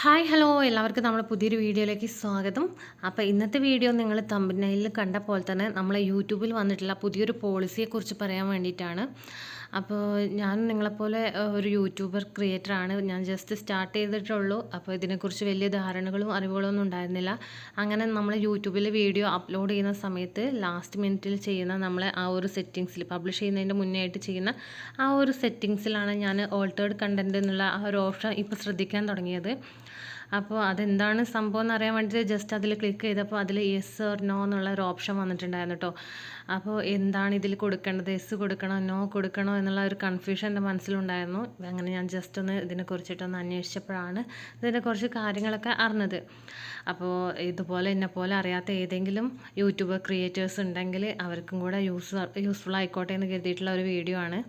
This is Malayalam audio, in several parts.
Hi hello. എല്ലാവർക്കും നമ്മുടെ പുതിയൊരു വീഡിയോയിലേക്ക് സ്വാഗതം. അപ്പോൾ ഇന്നത്തെ വീഡിയോ നിങ്ങൾ തമ്പനയിൽ കണ്ട പോലെ തന്നെ നമ്മളെ യൂട്യൂബിൽ വന്നിട്ടുള്ള പുതിയൊരു പോളിസിയെക്കുറിച്ച് പറയാൻ വേണ്ടിയിട്ടാണ്. അപ്പോൾ ഞാൻ നിങ്ങളെപ്പോലെ ഒരു യൂട്യൂബർ ക്രിയേറ്റർ ആണ് ഞാൻ ജസ്റ്റ് സ്റ്റാർട്ട് ചെയ്തിട്ടുള്ളൂ. അപ്പോൾ ഇതിനെക്കുറിച്ച് വലിയ ധാരണകളും അറിവുകളും ഒന്നും ഉണ്ടായിരുന്നില്ല. അങ്ങനെ നമ്മൾ യൂട്യൂബിൽ വീഡിയോ അപ്ലോഡ് ചെയ്യുന്ന സമയത്ത് ലാസ്റ്റ് മിനിറ്റിൽ ചെയ്യുന്ന നമ്മളെ ആ ഒരു സെറ്റിങ്സിൽ പബ്ലിഷ് ചെയ്യുന്നതിന്റെ മുന്നേ ആയിട്ട് ചെയ്യുന്ന ആ ഒരു സെറ്റിങ്സിലാണ് ഞാൻ ഓൾട്ടേഡ് കണ്ടന്റ് എന്നുള്ള ആ ഒരു ഓപ്ഷൻ ഇപ്പോൾ ശ്രദ്ധിക്കാൻ തുടങ്ങിയത്. അപ്പോൾ അതെന്താണ് സംഭവം എന്ന് അറിയാൻ വേണ്ടിയിട്ട് ജസ്റ്റ് അതിൽ ക്ലിക്ക് ചെയ്തപ്പോൾ അതിൽ യെസ് ഓർ നോ എന്നുള്ള ഒരു ഓപ്ഷൻ വന്നിട്ടുണ്ടായിരുന്നു കേട്ടോ അപ്പോൾ എന്താണ് ഇതിൽ കൊടുക്കേണ്ടത്? യെസ് കൊടുക്കണോ? നോ കൊടുക്കണോ? എന്നുള്ള ഒരു കൺഫ്യൂഷൻ എന്റെ മനസ്സിലുണ്ടായിരുന്നു. അങ്ങനെ ഞാൻ ജസ്റ്റ് ഒന്ന് ഇതിനെക്കുറിച്ചിട്ടൊന്ന് അന്വേഷിച്ചപ്പോഴാണ് ഇതിനെക്കുറിച്ച് കാര്യങ്ങളൊക്കെ അറിഞ്ഞത്. അപ്പോൾ ഇതുപോലെ എന്നെ പോലെ അറിയാത്ത ഏതെങ്കിലും യൂട്യൂബർ ക്രിയേറ്റേഴ്സ് ഉണ്ടെങ്കിൽ അവർക്കും കൂടെ യൂസ് യൂസ്ഫുൾ ആയിക്കോട്ടെ എന്ന് കരുതിയിട്ടുള്ള ഒരു വീഡിയോ ആണ്.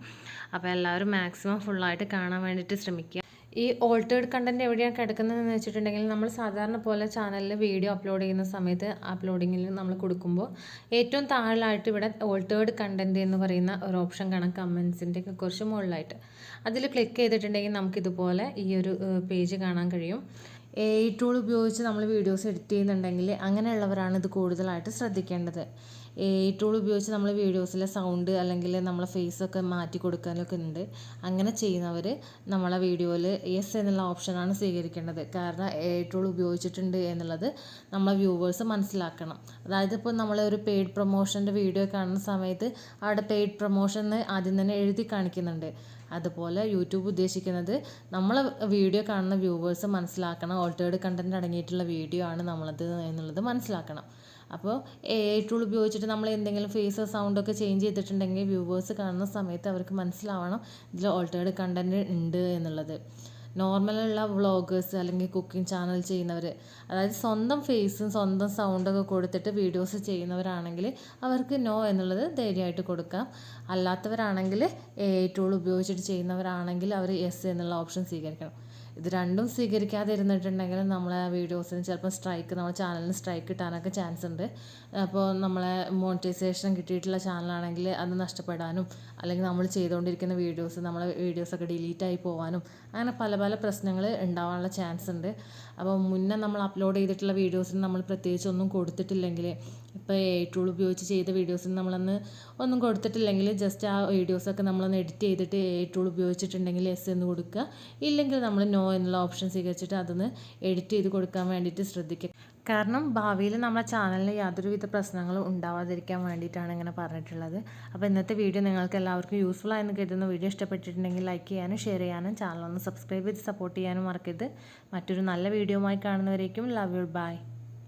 അപ്പോൾ എല്ലാവരും മാക്സിമം ഫുള്ളായിട്ട് കാണാൻ വേണ്ടിയിട്ട് ശ്രമിക്കുക ഈ ഓൾട്ടേഡ് കണ്ടന്റ് എവിടെയാണ് കിടക്കുന്നതെന്ന് വെച്ചിട്ടുണ്ടെങ്കിൽ നമ്മൾ സാധാരണ പോലെ ചാനലിൽ വീഡിയോ അപ്ലോഡ് ചെയ്യുന്ന സമയത്ത് അപ്ലോഡിങ്ങിൽ നമ്മൾ കൊടുക്കുമ്പോൾ ഏറ്റവും താഴെയായിട്ട് ഇവിടെ ഓൾട്ടേഡ് കണ്ടന്റ് എന്ന് പറയുന്ന ഒരു ഓപ്ഷൻ കാണാം കമൻസിന്റെ ഒക്കെ കുറച്ച് മുകളിലായിട്ട്. അതിൽ ക്ലിക്ക് ചെയ്തിട്ടുണ്ടെങ്കിൽ നമുക്കിതുപോലെ ഈ ഒരു പേജ് കാണാൻ കഴിയും. എ ഐ ടൂൾ ഉപയോഗിച്ച് നമ്മൾ വീഡിയോസ് എഡിറ്റ് ചെയ്യുന്നുണ്ടെങ്കിൽ അങ്ങനെയുള്ളവരാണ് ഇത് കൂടുതലായിട്ട് ശ്രദ്ധിക്കേണ്ടത്. എ ഐ ടൂൾ ഉപയോഗിച്ച് നമ്മൾ വീഡിയോസിലെ സൗണ്ട് അല്ലെങ്കിൽ നമ്മളെ ഫേസൊക്കെ മാറ്റി കൊടുക്കാനൊക്കെ ഉണ്ട്. അങ്ങനെ ചെയ്യുന്നവർ നമ്മളെ വീഡിയോയിൽ യെസ് എന്നുള്ള ഓപ്ഷനാണ് സ്വീകരിക്കേണ്ടത്. കാരണം എ ഐ ടൂൾ ഉപയോഗിച്ചിട്ടുണ്ട് എന്നുള്ളത് നമ്മളെ വ്യൂവേഴ്സ് മനസ്സിലാക്കണം. അതായത് ഇപ്പോൾ നമ്മൾ ഒരു പെയ്ഡ് പ്രൊമോഷന്റെ വീഡിയോ കാണുന്ന സമയത്ത് അവിടെ പെയ്ഡ് പ്രൊമോഷൻ എന്ന് ആദ്യം തന്നെ എഴുതി കാണിക്കുന്നുണ്ട്. അതുപോലെ യൂട്യൂബ് ഉദ്ദേശിക്കുന്നത് നമ്മൾ വീഡിയോ കാണുന്ന വ്യൂവേഴ്സ് മനസ്സിലാക്കണം. ഓൾട്ടേഡ് കണ്ടന്റ് അടങ്ങിയിട്ടുള്ള വീഡിയോ ആണ് നമ്മളത് എന്നുള്ളത് മനസ്സിലാക്കണം. അപ്പോൾ എ ഐ ടൂൾ ഉപയോഗിച്ചിട്ട് നമ്മൾ എന്തെങ്കിലും ഫേസ് സൗണ്ടൊക്കെ ചേഞ്ച് ചെയ്തിട്ടുണ്ടെങ്കിൽ വ്യൂവേഴ്സ് കാണുന്ന സമയത്ത് അവർക്ക് മനസ്സിലാവണം ഇതിൽ ഓൾട്ടേഡ് കണ്ടന്റ് ഉണ്ട് എന്നുള്ളത്. നോർമലുള്ള വ്ളോഗേഴ്സ് അല്ലെങ്കിൽ കുക്കിംഗ് ചാനൽ ചെയ്യുന്നവർ അതായത് സ്വന്തം ഫേസും സ്വന്തം സൗണ്ടൊക്കെ കൊടുത്തിട്ട് വീഡിയോസ് ചെയ്യുന്നവരാണെങ്കിൽ അവർക്ക് നോ എന്നുള്ളത് ധൈര്യമായിട്ട് കൊടുക്കാം. അല്ലാത്തവരാണെങ്കിൽ എ ടൂൾ ഉപയോഗിച്ചിട്ട് ചെയ്യുന്നവരാണെങ്കിൽ അവർ യെസ് എന്നുള്ള ഓപ്ഷൻ സ്വീകരിക്കണം. ഇത് രണ്ടും സ്വീകരിക്കാതെ ഇരുന്നിട്ടുണ്ടെങ്കിൽ നമ്മളെ വീഡിയോസിന് ചിലപ്പോൾ സ്ട്രൈക്ക് നമ്മുടെ ചാനലിന് സ്ട്രൈക്ക് കിട്ടാനൊക്കെ ചാൻസ് ഉണ്ട്. അപ്പോൾ നമ്മളെ മോണിറ്റൈസേഷൻ കിട്ടിയിട്ടുള്ള ചാനലാണെങ്കിൽ അത് നഷ്ടപ്പെടാനും അല്ലെങ്കിൽ നമ്മൾ ചെയ്തുകൊണ്ടിരിക്കുന്ന വീഡിയോസ് നമ്മളെ വീഡിയോസൊക്കെ ഡിലീറ്റ് ആയി പോകാനും അങ്ങനെ പല പല പ്രശ്നങ്ങൾ ഉണ്ടാവാനുള്ള ചാൻസ് ഉണ്ട്. അപ്പോൾ മുന്നേ നമ്മൾ അപ്ലോഡ് ചെയ്തിട്ടുള്ള വീഡിയോസിന് നമ്മൾ പ്രത്യേകിച്ച് ഒന്നും കൊടുത്തിട്ടില്ലെങ്കിൽ ഇപ്പോൾ എ ടൂൾ ഉപയോഗിച്ച് ചെയ്ത വീഡിയോസിന് നമ്മളന്ന് ഒന്നും കൊടുത്തിട്ടില്ലെങ്കിൽ ജസ്റ്റ് ആ വീഡിയോസൊക്കെ നമ്മളൊന്ന് എഡിറ്റ് ചെയ്തിട്ട് എ ടൂൾ ഉപയോഗിച്ചിട്ടുണ്ടെങ്കിൽ എസ് എന്ന് കൊടുക്കുക. ഇല്ലെങ്കിൽ നമ്മൾ നോ എന്നുള്ള ഓപ്ഷൻ സ്വീകരിച്ചിട്ട് അതൊന്ന് എഡിറ്റ് ചെയ്ത് കൊടുക്കാൻ വേണ്ടിയിട്ട് ശ്രദ്ധിക്കുക കാരണം ഭാവിയിൽ നമ്മുടെ ചാനലിന് യാതൊരുവിധ പ്രശ്നങ്ങളും ഉണ്ടാവാതിരിക്കാൻ വേണ്ടിയിട്ടാണ് ഇങ്ങനെ പറഞ്ഞിട്ടുള്ളത്. അപ്പോൾ ഇന്നത്തെ വീഡിയോ നിങ്ങൾക്ക് എല്ലാവർക്കും യൂസ്ഫുൾ ആയെന്ന് കരുതുന്ന. വീഡിയോ ഇഷ്ടപ്പെട്ടിട്ടുണ്ടെങ്കിൽ ലൈക്ക് ചെയ്യാനും ഷെയർ ചെയ്യാനും ചാനൽ ഒന്ന് സബ്സ്ക്രൈബ് ചെയ്ത് സപ്പോർട്ട് ചെയ്യാനും മറക്കരുത്. മറ്റൊരു നല്ല വീഡിയോയുമായി കാണുന്നവരേക്കും ലവ് യു ബൈ